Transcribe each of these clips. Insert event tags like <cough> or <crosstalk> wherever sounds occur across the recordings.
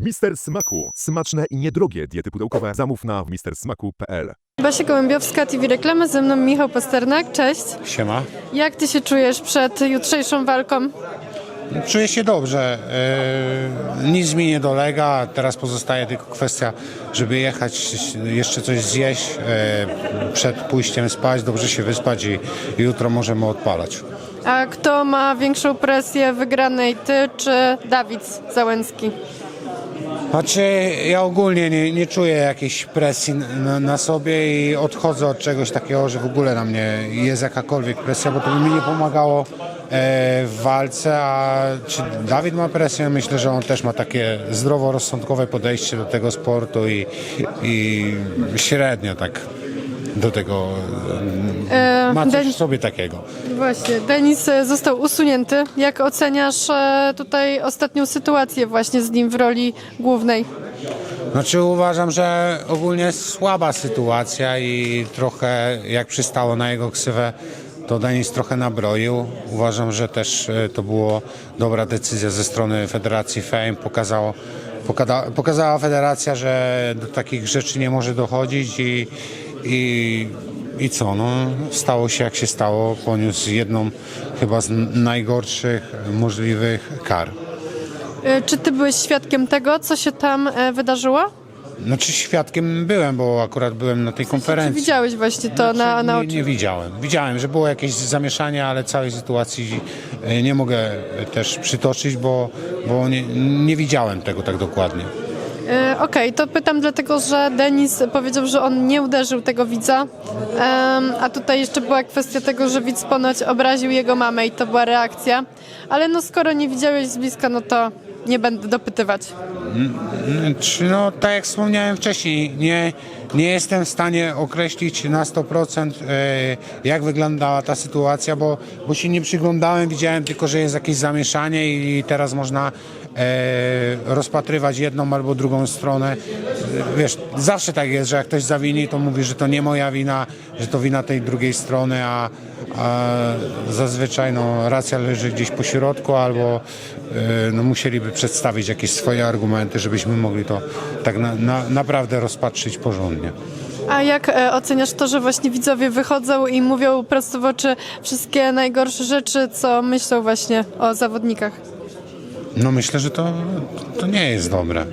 Mister Smaku. Smaczne i niedrogie diety pudełkowe. Zamów na mistersmaku.pl. Basia Gołębiowska, TV Reklamy, ze mną Michał Pasternak, cześć. Siema. Jak ty się czujesz przed jutrzejszą walką? Czuję się dobrze. Yy, nic mi nie dolega. Teraz pozostaje tylko kwestia, żeby jechać, jeszcze coś zjeść yy, przed pójściem spać, dobrze się wyspać i jutro możemy odpalać. A kto ma większą presję wygranej, ty czy Dawid Załęcki? Znaczy, ja ogólnie nie, nie czuję jakiejś presji na, na sobie i odchodzę od czegoś takiego, że w ogóle na mnie jest jakakolwiek presja, bo to by mi nie pomagało e, w walce, a czy Dawid ma presję? Myślę, że on też ma takie zdroworozsądkowe podejście do tego sportu i, i średnio tak do tego E, ma coś Denis- w sobie takiego. Właśnie, Denis e, został usunięty. Jak oceniasz e, tutaj ostatnią sytuację właśnie z nim w roli głównej? Znaczy uważam, że ogólnie słaba sytuacja i trochę jak przystało na jego ksywę, to Denis trochę nabroił. Uważam, że też e, to było dobra decyzja ze strony Federacji Fame. Pokazało, pokada, pokazała federacja, że do takich rzeczy nie może dochodzić i, i, i co, no stało się jak się stało. Poniósł jedną chyba z najgorszych możliwych kar. E, Czy ty byłeś świadkiem tego, co się tam e, wydarzyło? Znaczy świadkiem byłem, bo akurat byłem na tej Czy konferencji. widziałeś właśnie to na, na nie, oczy? nie widziałem. Widziałem, że było jakieś zamieszanie, ale całej sytuacji e, nie mogę też przytoczyć, bo, bo nie, nie widziałem tego tak dokładnie. E, Okej, to pytam dlatego, że Denis powiedział, że on nie uderzył tego widza, a tutaj jeszcze była kwestia tego, że widz ponoć obraził jego mamę i to była reakcja. Ale no skoro nie widziałeś z bliska, no to nie będę dopytywać. Czy no, tak jak wspomniałem wcześniej, nie, nie jestem w stanie określić na 100% e, jak wyglądała ta sytuacja, bo, bo się nie przyglądałem, widziałem tylko, że jest jakieś zamieszanie i teraz można e, rozpatrywać jedną albo drugą stronę. E, Wiesz, zawsze tak jest, że jak ktoś zawini, to mówi, że to nie moja wina, że to wina tej drugiej strony, a, a zazwyczaj no, racja leży gdzieś po środku albo e, no, musieliby przedstawić jakieś swoje argumenty, żebyśmy mogli to tak na, na, naprawdę rozpatrzyć porządnie. A jak e, oceniasz to, że właśnie widzowie wychodzą i mówią prosto w oczy wszystkie najgorsze rzeczy, co myślą właśnie o zawodnikach? No myślę, że to, to nie jest dobre.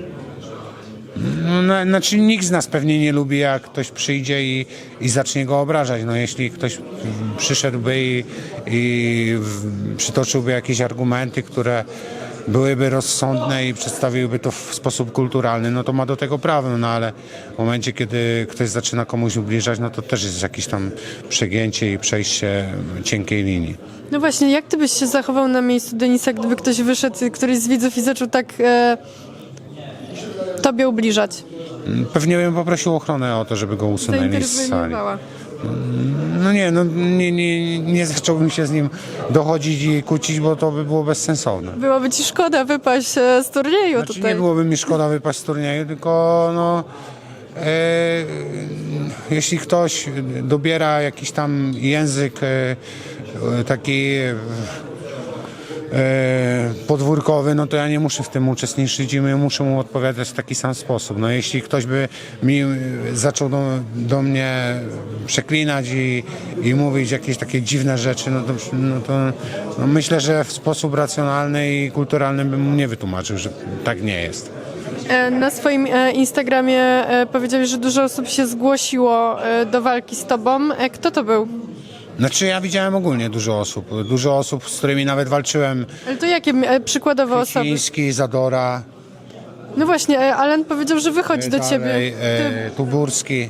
No, na, znaczy nikt z nas pewnie nie lubi, jak ktoś przyjdzie i, i zacznie go obrażać. No jeśli ktoś przyszedłby i, i przytoczyłby jakieś argumenty, które byłyby rozsądne i przedstawiłby to w sposób kulturalny, no to ma do tego prawo, no ale w momencie, kiedy ktoś zaczyna komuś ubliżać, no to też jest jakieś tam przegięcie i przejście cienkiej linii. No właśnie, jak ty byś się zachował na miejscu Denisa, gdyby ktoś wyszedł, któryś z widzów i zaczął tak e, tobie ubliżać? Pewnie bym poprosił ochronę o to, żeby go usunęli z sali. Zainterweniowała. No nie, no nie, nie, nie zacząłbym się z nim dochodzić i kłócić, bo to by było bezsensowne. Byłoby ci szkoda wypaść e, z turnieju Znaczy tutaj. nie byłoby mi szkoda wypaść z turnieju, tylko no e, jeśli ktoś dobiera jakiś tam język e, taki e, podwórkowy, no to ja nie muszę w tym uczestniczyć i my muszę mu odpowiadać w taki sam sposób. No jeśli ktoś by mi e, zaczął do, do mnie przeklinać i, i mówić jakieś takie dziwne rzeczy, no to, no to no myślę, że w sposób racjonalny i kulturalny bym mu nie wytłumaczył, że tak nie jest. E, Na swoim e, Instagramie e, powiedziałeś, że dużo osób się zgłosiło e, do walki z tobą. E, Kto to był? Znaczy ja widziałem ogólnie dużo osób, dużo osób, z którymi nawet walczyłem. Ale to jakie e, przykładowe osoby? Chiński, Zadora, No właśnie, e, Alan powiedział, że wychodzi do ciebie. dalej, Ty, e, Tuburski.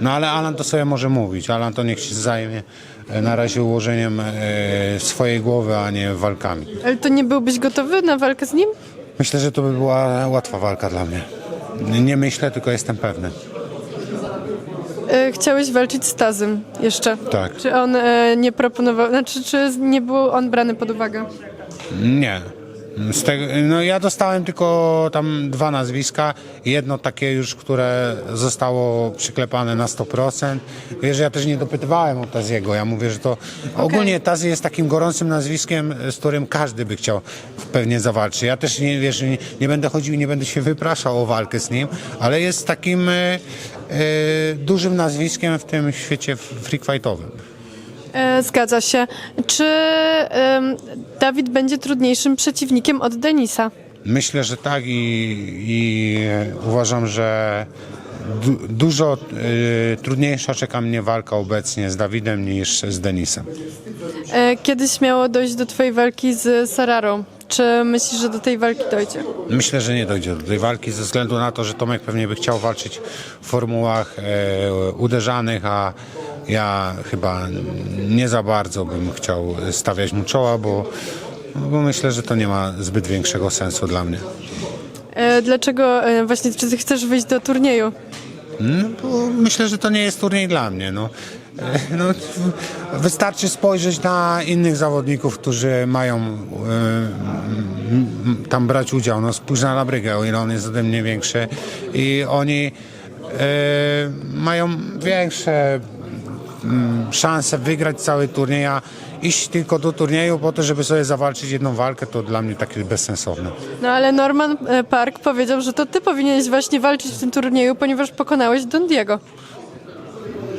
No ale Alan to sobie może mówić. Alan to niech się zajmie e, na razie ułożeniem e, swojej głowy, a nie walkami. ale to nie byłbyś gotowy na walkę z nim? Myślę, że to by była łatwa walka dla mnie. Nie- Nie myślę, tylko jestem pewny. E, Chciałeś walczyć z Tazem jeszcze. Tak. Czy on e, nie proponował, znaczy czy nie był on brany pod uwagę? Nie. Z tego, no ja dostałem tylko tam dwa nazwiska. Jedno takie już, które zostało przyklepane na 100%. Wiesz, ja też nie dopytywałem o Taziego. Ja mówię, że to ogólnie Tazi jest takim gorącym nazwiskiem, z którym każdy by chciał pewnie zawalczyć. Ja też nie, wiesz, nie, nie będę chodził i nie będę się wypraszał o walkę z nim, ale jest takim e, e, dużym nazwiskiem w tym świecie freak fightowym. E, Zgadza się. Czy Dawid będzie trudniejszym przeciwnikiem od Denisa? Myślę, że tak i, i uważam, że du, dużo y, trudniejsza czeka mnie walka obecnie z Dawidem niż z Denisem. E, Kiedyś miało dojść do twojej walki z Sararą. Czy myślisz, że do tej walki dojdzie? Myślę, że nie dojdzie do tej walki ze względu na to, że Tomek pewnie by chciał walczyć w formułach e, uderzanych, a ja chyba nie za bardzo bym chciał stawiać mu czoła, bo, bo myślę, że to nie ma zbyt większego sensu dla mnie. E, Dlaczego e, właśnie, czy ty chcesz wyjść do turnieju? No, bo myślę, że to nie jest turniej dla mnie. No. <laughs> No, wystarczy spojrzeć na innych zawodników, którzy mają m, tam brać udział. No, spójrz na Labrygę, o ile on jest ode mnie większy i oni e, mają większe mm, szanse wygrać cały turniej, a iść tylko do turnieju po to, żeby sobie zawalczyć jedną walkę, to dla mnie takie bezsensowne. No ale Norman e, Park powiedział, że to ty powinieneś właśnie walczyć w tym turnieju, ponieważ pokonałeś Don Diego.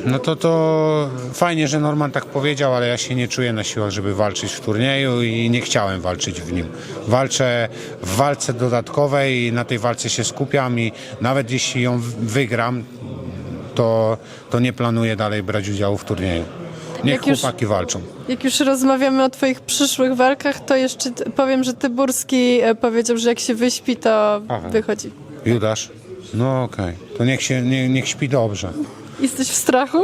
No to to fajnie, że Norman tak powiedział, ale ja się nie czuję na siłach, żeby walczyć w turnieju i nie chciałem walczyć w nim. Walczę w walce dodatkowej i na tej walce się skupiam i nawet jeśli ją wygram, to, to nie planuję dalej brać udziału w turnieju. Niech Jak już- chłopaki walczą. Jak już rozmawiamy o twoich przyszłych walkach, to jeszcze powiem, że Tyburski e, powiedział, że jak się wyśpi, to Aha. wychodzi. Judasz? No okej, to niech, się, nie, niech śpi dobrze. Jesteś w strachu?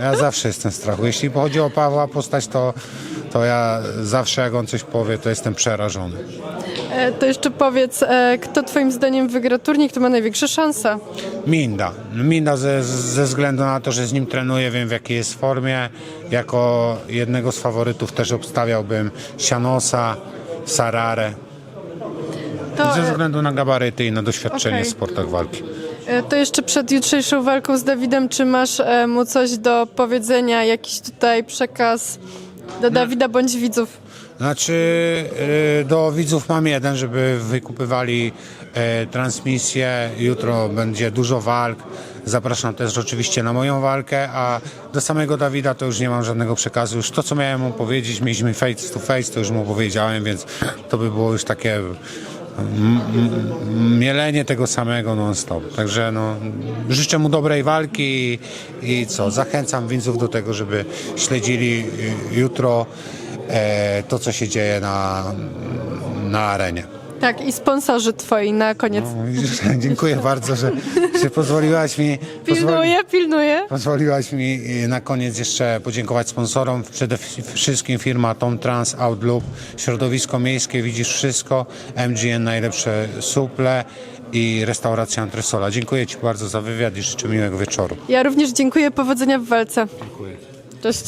Ja zawsze jestem w strachu. Jeśli chodzi o Pawła postać, to, to ja zawsze jak on coś powie, to jestem przerażony. E, To jeszcze powiedz, e, kto twoim zdaniem wygra turniej, kto ma największe szanse? Minda. Minda ze, ze względu na to, że z nim trenuję, wiem w jakiej jest formie. Jako jednego z faworytów też obstawiałbym Sianosa, Sararę. To, Ze e, względu na gabaryty i na doświadczenie Okej. w sportach walki. e, to jeszcze przed jutrzejszą walką z Dawidem, czy masz e, mu coś do powiedzenia, jakiś tutaj przekaz do Dawida bądź widzów? Znaczy y, do widzów mam jeden, żeby wykupywali e, transmisję. Jutro będzie dużo walk. Zapraszam też oczywiście na moją walkę, a do samego Dawida to już nie mam żadnego przekazu. Już to, co miałem mu powiedzieć, mieliśmy face to face, to już mu powiedziałem, więc to by było już takie mielenie tego samego non-stop. Także no, życzę mu dobrej walki i, i co, zachęcam widzów do tego, żeby śledzili jutro e, to, co się dzieje na, na arenie. Tak, i sponsorzy twoi na koniec. No, widzisz, <laughs> Dziękuję bardzo, że, że pozwoliłaś mi. Pilnuję, pilnuję. Pozwoliłaś mi y, na koniec jeszcze podziękować sponsorom. Przede wszystkim firma Tom Trans Outlook, środowisko miejskie, widzisz wszystko, MGN najlepsze suple i restauracja Antresola. Dziękuję Ci bardzo za wywiad i życzę miłego wieczoru. Ja również dziękuję, powodzenia w walce. Dziękuję. Cześć.